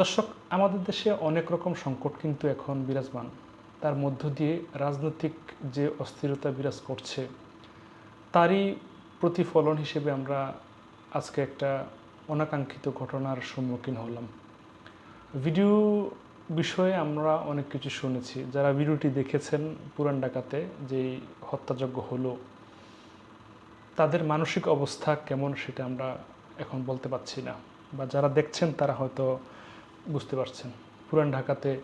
দর্শক, আমাদের দেশে অনেক রকম সংকট কিন্তু এখন বিরাজমান। তার মধ্য দিয়ে রাজনৈতিক যে অস্থিরতা বিরাজ করছে, তারই প্রতিফলন হিসেবে আমরা আজকে একটা অনাকাঙ্ক্ষিত ঘটনার সম্মুখীন হলাম। ভিডিও বিষয়ে আমরা অনেক কিছু শুনেছি। যারা ভিডিওটি দেখেছেন পুরান ডাকাতে যেই হত্যাযজ্ঞ হলো, তাদের মানসিক অবস্থা কেমন সেটা আমরা এখন বলতে পারছি না। বা যারা দেখছেন তারা হয়তো বুঝতে পারছেন। পুরান ঢাকাতে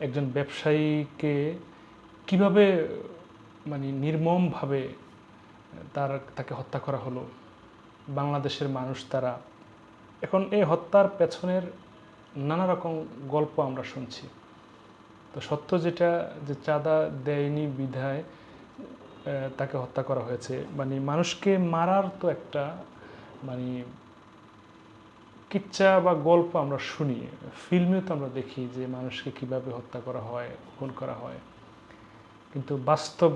একজন ব্যবসায়ীকে কীভাবে মানে নির্মমভাবে তার, তাকে হত্যা করা হলো, বাংলাদেশের মানুষ তারা, এখন এই হত্যার পেছনের নানা রকম গল্প আমরা শুনছি। তো সত্য যেটা, যে চাঁদা দেয়নি বিধায় তাকে হত্যা করা হয়েছে। মানে মানুষকে মারার তো একটা মানে কিচ্ছা বা গল্প আমরা শুনি ফিল্মে তো আমরা দেখি যে মানুষকে কীভাবে হত্যা করা হয়, খুন করা হয়। কিন্তু বাস্তব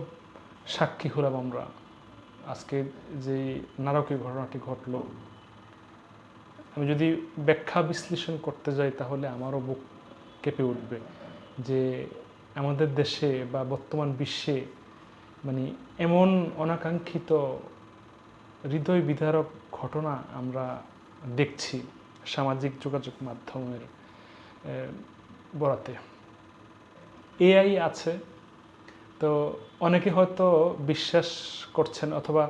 সাক্ষী হলাম আমরা। আজকে যে নারকীয় ঘটনাটি ঘটলো, আমি যদি ব্যাখ্যা বিশ্লেষণ করতে যাই তাহলে আমারও বুক কেঁপে উঠবে যে আমাদের দেশে বা বর্তমান বিশ্বে মানে এমন অনাকাঙ্ক্ষিত হৃদয় বিদারক ঘটনা আমরা দেখছি। সামাজিক যোগাযোগ মাধ্যমের বরাতে। এআই আছে, তো অনেকে হয়তো বিশ্বাস করছেন অথবা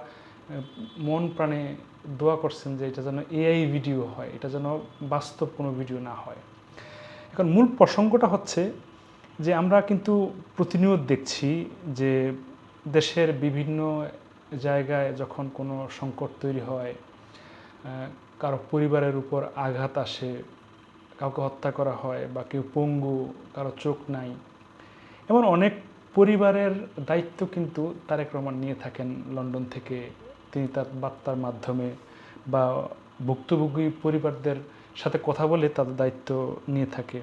মন প্রাণে দোয়া করছেন যে এটা যেন এআই ভিডিও হয়, এটা যেন বাস্তব কোনো ভিডিও না হয়। এখন মূল প্রসঙ্গটা হচ্ছে যে আমরা কিন্তু প্রতিনিয়ত দেখছি যে দেশের বিভিন্ন জায়গায় যখন কোনো সংকট তৈরি হয় কারও পরিবারের উপর আঘাত আসে, কাউকে হত্যা করা হয় বা কেউ পঙ্গু, কারও চোখ নাই। এমন অনেক পরিবারের দায়িত্ব কিন্তু তারেক রহমান নিয়ে থাকেন লন্ডন থেকে। তিনি তার বার্তার মাধ্যমে বা ভুক্তভোগী পরিবারদের সাথে কথা বলে তাদের দায়িত্ব নিয়ে থাকে।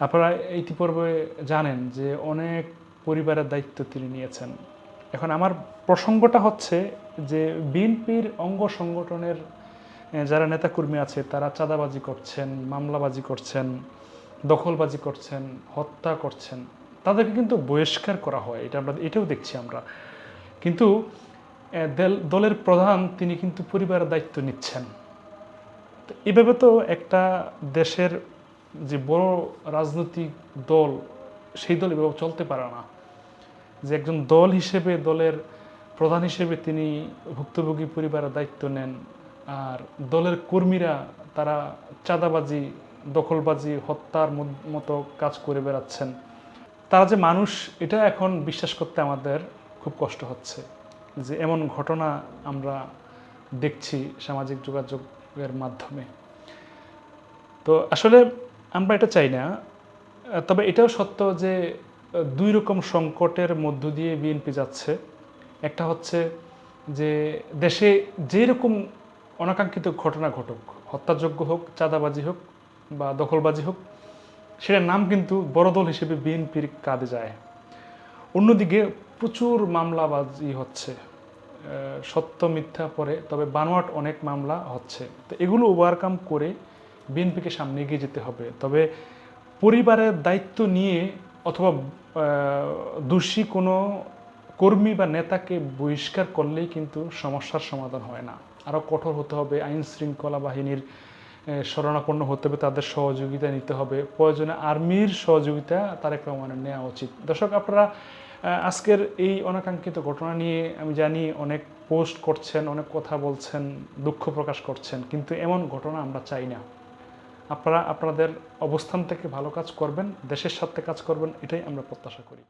আপনারা ইতিপূর্বে জানেন যে অনেক পরিবারের দায়িত্ব তিনি নিয়েছেন। এখন আমার প্রসঙ্গটা হচ্ছে যে বিএনপির অঙ্গ সংগঠনের যারা নেতাকর্মী আছে, তারা চাঁদাবাজি করছেন, মামলাবাজি করছেন, দখলবাজি করছেন, হত্যা করছেন, তাদেরকে কিন্তু বহিষ্কার করা হয়। এটা আমরা, এটাও দেখছি আমরা। কিন্তু দলের প্রধান তিনি কিন্তু পরিবারের দায়িত্ব নিচ্ছেন। এভাবে তো একটা দেশের যে বড় রাজনৈতিক দল, সেই দল এভাবে চলতে পারে না। যে একজন দল হিসেবে, দলের প্রধান হিসেবে তিনি ভুক্তভোগী পরিবারের দায়িত্ব নেন আর দলের কর্মীরা তারা চাঁদাবাজি, দখলবাজি, হত্যার মতো কাজ করে বেড়াচ্ছেন। তারা যে মানুষ, এটা এখন বিশ্বাস করতে আমাদের খুব কষ্ট হচ্ছে যে এমন ঘটনা আমরা দেখছি সামাজিক যোগাযোগের মাধ্যমে। তো আসলে আমরা এটা চাই না, তবে এটাও সত্য যে, দুই রকম সংকটের মধ্য দিয়ে বিএনপি যাচ্ছে। একটা হচ্ছে যে, দেশে যেরকম অনাকাঙ্ক্ষিত ঘটনা ঘটুক, হত্যাযোগ্য হোক, চাঁদাবাজি হোক বা দখলবাজি হোক, সেটার নাম কিন্তু বড় দল হিসেবে বিএনপির কাঁধে যায়। অন্যদিকে প্রচুর মামলাবাজি হচ্ছে। সত্য, মিথ্যা পরে, তবে বানোয়াট অনেক মামলা হচ্ছে। তো এগুলো ওভারকাম করে বিএনপিকে সামনে এগিয়ে যেতে হবে। তবে পরিবারের দায়িত্ব নিয়ে অথবা দোষী কোনো কর্মী বা নেতাকে বহিষ্কার করলেই কিন্তু সমস্যার সমাধান হয় না। আরও কঠোর হতে হবে, আইন শৃঙ্খলা বাহিনীর শরণাপন্ন হতে হবে, তাদের সহযোগিতা নিতে হবে। প্রয়োজনে আর্মির সহযোগিতা তারেক রহমানের নেওয়া উচিত। দর্শক, আপনারা আজকের এই অনাকাঙ্ক্ষিত ঘটনা নিয়ে আমি জানি অনেক পোস্ট করছেন, অনেক কথা বলছেন, দুঃখ প্রকাশ করছেন, কিন্তু এমন ঘটনা আমরা চাই না। আপনারা, আপনাদের অবস্থান থেকে ভালো কাজ করবেন, দেশের সাথে কাজ করবেন, এটাই আমরা প্রত্যাশা করি।